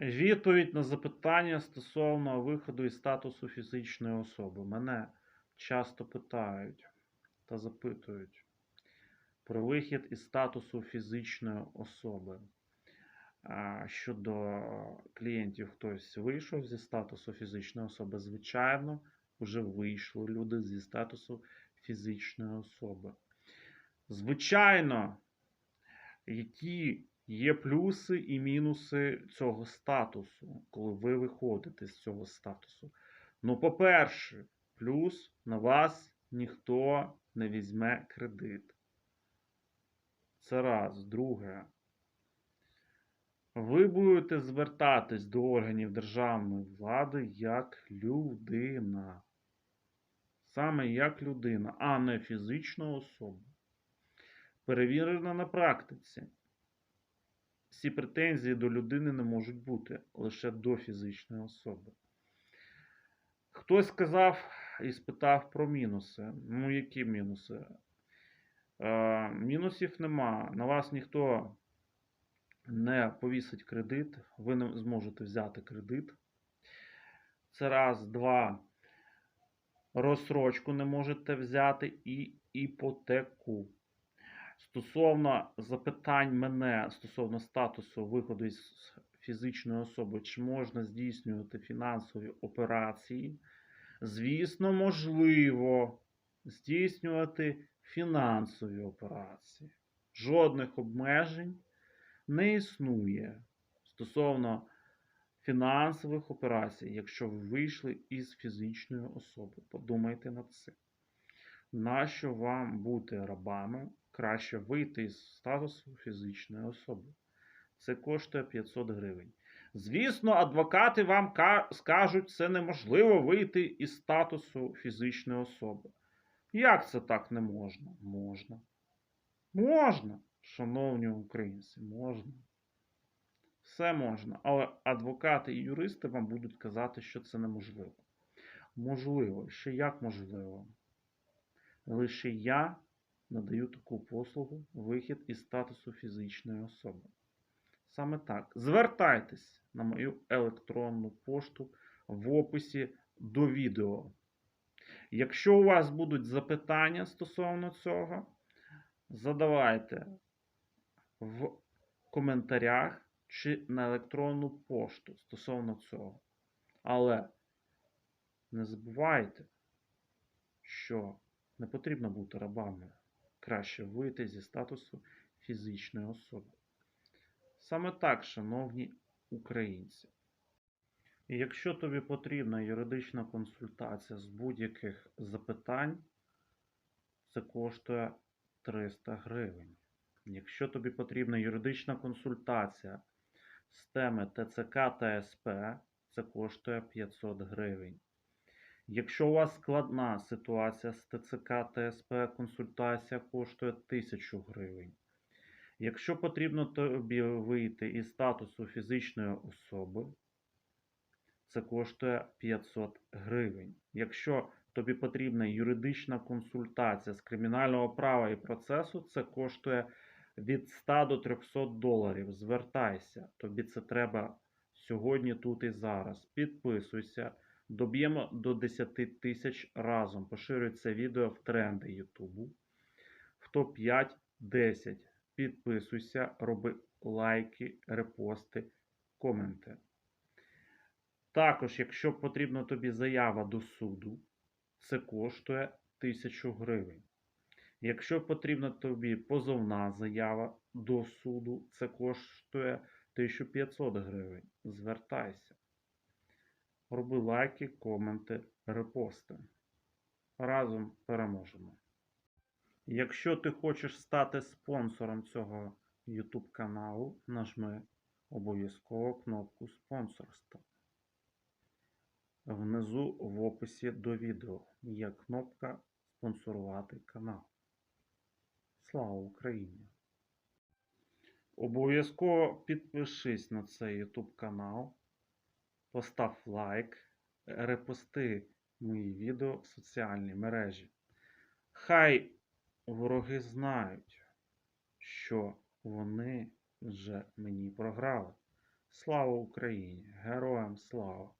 Відповідь на запитання стосовно виходу із статусу фізичної особи. Мене часто питають та запитують про вихід із статусу фізичної особи. Щодо клієнтів, хтось вийшов зі статусу фізичної особи, звичайно, вже вийшли люди зі статусу фізичної особи. Звичайно, які є плюси і мінуси цього статусу, коли ви виходите з цього статусу. Ну, по-перше, плюс на вас ніхто не візьме кредит. Це раз. Друге. Ви будете звертатись до органів державної влади як людина. Саме як людина, а не фізична особа. Перевірено на практиці. Всі претензії до людини не можуть бути лише до фізичної особи. Хтось сказав і спитав про мінуси. Ну, які мінуси? Е, мінусів нема. На вас ніхто не повісить кредит, ви не зможете взяти кредит. Це раз, два. Розсрочку не можете взяти і іпотеку. Стосовно запитань мене стосовно статусу виходу із фізичної особи, чи можна здійснювати фінансові операції? Звісно, можливо здійснювати фінансові операції. Жодних обмежень не існує стосовно фінансових операцій, якщо ви вийшли із фізичної особи. Подумайте над цим. Нащо вам бути рабами? Краще вийти із статусу фізичної особи. Це коштує 500 гривень. Звісно, адвокати вам скажуть, це неможливо вийти із статусу фізичної особи. Як це так не можна? Можна. Можна, шановні українці, можна. Все можна. Але адвокати і юристи вам будуть казати, що це неможливо. Можливо, ще як можливо. Лише я надаю таку послугу вихід із статусу фізичної особи. Саме так. Звертайтесь на мою електронну пошту в описі до відео. Якщо у вас будуть запитання стосовно цього, задавайте в коментарях чи на електронну пошту стосовно цього. Але не забувайте, що не потрібно бути рабами. Краще вийти зі статусу фізичної особи. Саме так, шановні українці. І якщо тобі потрібна юридична консультація з будь-яких запитань, це коштує 300 гривень. Якщо тобі потрібна юридична консультація з теми ТЦК та СП, це коштує 500 гривень. Якщо у вас складна ситуація з ТЦК та СП, консультація коштує 1000 гривень. Якщо потрібно тобі вийти із статусу фізичної особи, це коштує 500 гривень. Якщо тобі потрібна юридична консультація з кримінального права і процесу, це коштує від 100 до 300 доларів. Звертайся, тобі це треба сьогодні, тут і зараз. Підписуйся. Доб'ємо до 10 тисяч разом. Поширюй це відео в тренди Ютубу. В топ-5 10. Підписуйся, роби лайки, репости, коменти. Також, якщо потрібна тобі заява до суду, це коштує 1000 гривень. Якщо потрібна тобі позовна заява до суду, це коштує 1500 гривень. Звертайся. Роби лайки, коменти, репости. Разом переможемо. Якщо ти хочеш стати спонсором цього YouTube каналу, нажми обов'язково кнопку спонсорства. Внизу в описі до відео є кнопка спонсорувати канал. Слава Україні! Обов'язково підпишись на цей YouTube канал, постав лайк, репости мої відео в соціальні мережі. Хай вороги знають, що вони вже мені програли. Слава Україні! Героям слава!